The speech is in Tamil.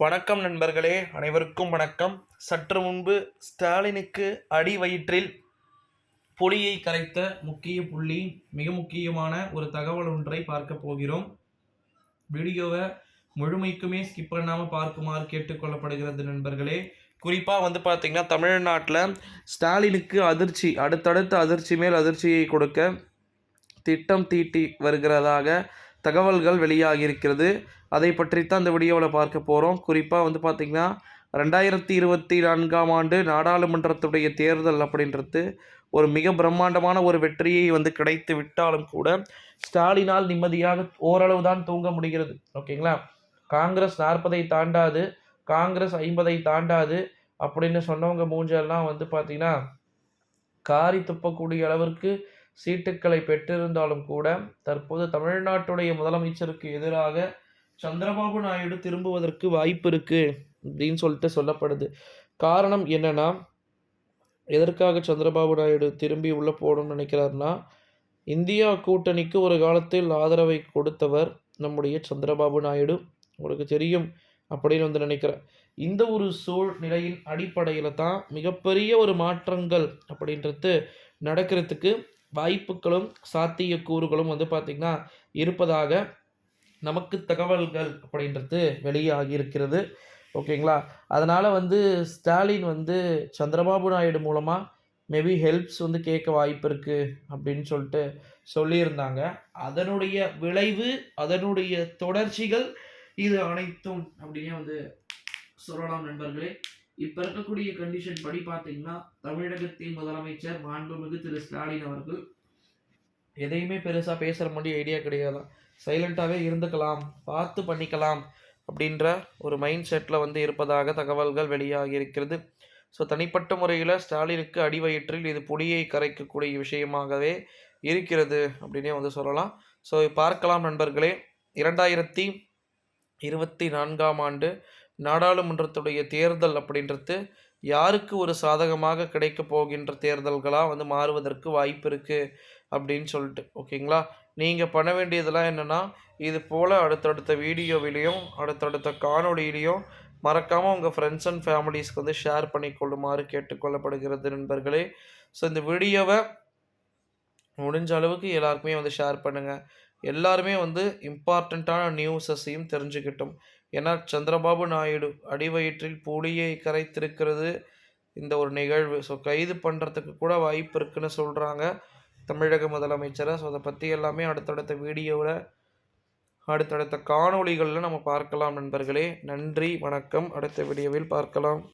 வணக்கம் நண்பர்களே அனைவருக்கும் வணக்கம். சற்று முன்பு ஸ்டாலினுக்கு அடி வயிற்றில் புலியை கரைத்த முக்கிய புள்ளி மிக முக்கியமான ஒரு தகவல் ஒன்றை பார்க்க போகிறோம். வீடியோவை முழுமைக்குமே ஸ்கிப் பண்ணாமல் பார்க்குமாறு கேட்டுக்கொள்ளப்படுகிறது நண்பர்களே. குறிப்பாக வந்து பார்த்திங்கன்னா தமிழ்நாட்டில் ஸ்டாலினுக்கு அதிர்ச்சி அடுத்தடுத்த அதிர்ச்சி மேல் அதிர்ச்சியை கொடுக்க திட்டம் தீட்டி வருகிறதாக தகவல்கள் வெளியாகியிருக்கிறது. அதை பற்றித்தான் இந்த வீடியோவில் பார்க்க போகிறோம் குறிப்பாக வந்து பார்த்திங்கன்னா ரெண்டாயிரத்தி இருபத்தி நான்காம் ஆண்டு நாடாளுமன்றத்துடைய தேர்தல் அப்படின்றது ஒரு மிக பிரம்மாண்டமான ஒரு வெற்றியை வந்து கிடைத்து விட்டாலும் கூட ஸ்டாலினால் நிம்மதியாக ஓரளவு தான் தூங்க முடிகிறது. ஓகேங்களா? காங்கிரஸ் நாற்பதை தாண்டாது காங்கிரஸ் ஐம்பதை தாண்டாது அப்படின்னு சொன்னவங்க மூஞ்செல்லாம் வந்து பார்த்திங்கன்னா காரி துப்பக்கூடிய அளவிற்கு சீட்டுக்களை பெற்றிருந்தாலும் கூட தற்போது தமிழ்நாட்டுடைய முதலமைச்சருக்கு எதிராக சந்திரபாபு நாயுடு திரும்புவதற்கு வாய்ப்பு இருக்குது அப்படின்னு சொல்லிட்டு சொல்லப்படுது. காரணம் என்னென்னா எதற்காக சந்திரபாபு நாயுடு திரும்பி உள்ளே போகணும்னு நினைக்கிறாருன்னா இந்தியா கூட்டணிக்கு ஒரு காலத்தில் ஆதரவை கொடுத்தவர் நம்முடைய சந்திரபாபு நாயுடு. உங்களுக்கு தெரியும் அப்படின்னு வந்து நினைக்கிறேன். இந்த ஒரு சூழ்நிலையின் அடிப்படையில் தான் மிகப்பெரிய ஒரு மாற்றங்கள் அப்படின்றது நடக்கிறதுக்கு வாய்ப்புகளும் சாத்தியக்கூறுகளும் வந்து பார்த்திங்கன்னா இருப்பதாக நமக்கு தகவல்கள் அப்படின்றது வெளியாகி இருக்கிறது ஓகேங்களா? அதனால் வந்து ஸ்டாலின் வந்து சந்திரபாபு நாயுடு மூலமாக மேபி ஹெல்ப்ஸ் வந்து கேட்க வாய்ப்பு இருக்குது அப்படின்னு சொல்லிட்டு சொல்லியிருந்தாங்க. அதனுடைய விளைவு அதனுடைய தொடர்ச்சிகள் இது அனைத்தும் அப்படின்னே வந்து சொல்லலாம் நண்பர்களே. இப்போ இருக்கக்கூடிய கண்டிஷன் படி பார்த்தீங்கன்னா தமிழகத்தின் முதலமைச்சர் மாண்புமிகு திரு ஸ்டாலின் அவர்கள் எதையுமே பெருசாக பேசுகிற மாதிரி ஐடியா கிடையாதான் சைலண்ட்டாகவே இருந்துக்கலாம் பார்த்து பண்ணிக்கலாம் அப்படின்ற ஒரு மைண்ட் செட்டில் வந்து இருப்பதாக தகவல்கள் வெளியாகி இருக்கிறது. ஸோ தனிப்பட்ட முறையில் ஸ்டாலினுக்கு அடிவயிற்றில் இது புலியை கரைக்கக்கூடிய விஷயமாகவே இருக்கிறது அப்படின்னே வந்து சொல்லலாம். ஸோ பார்க்கலாம் நண்பர்களே இரண்டாயிரத்தி இருபத்தி நான்காம் ஆண்டு நாடாளுமன்றத்துடைய தேர்தல் அப்படின்றது யாருக்கு ஒரு சாதகமாக கிடைக்க போகின்ற தேர்தல்களாக வந்து மாறுவதற்கு வாய்ப்பு இருக்குது அப்படின்னு சொல்லிட்டு ஓகேங்களா? நீங்கள் பண்ண வேண்டியதெல்லாம் என்னென்னா இது போல் அடுத்தடுத்த வீடியோவிலையும் அடுத்தடுத்த காணொலியிலையும் மறக்காமல் உங்கள் ஃப்ரெண்ட்ஸ் அண்ட் ஃபேமிலிஸ்க்கு வந்து ஷேர் பண்ணிக்கொள்ளுமாறு கேட்டுக்கொள்ளப்படுகிறது நண்பர்களே. ஸோ இந்த வீடியோவை முடிஞ்ச அளவுக்கு எல்லாருக்குமே வந்து ஷேர் பண்ணுங்கள் எல்லாருமே வந்து இம்பார்ட்டண்ட்டான நியூஸஸையும் தெரிஞ்சுக்கிட்டோம். ஏன்னா சந்திரபாபு நாயுடு அடிவயிற்றில் புலியை கரைத்திருக்கிறது. இந்த ஒரு நிகழ்வு. ஸோ கைது பண்ணுறதுக்கு கூட வாய்ப்பு இருக்குன்னு சொல்கிறாங்க தமிழக முதலமைச்சரை. ஸோ அதை பற்றி எல்லாமே அடுத்தடுத்த வீடியோவில் அடுத்தடுத்த காணொளிகளில் நம்ம பார்க்கலாம் நண்பர்களே. நன்றி வணக்கம். அடுத்த வீடியோவில் பார்க்கலாம்.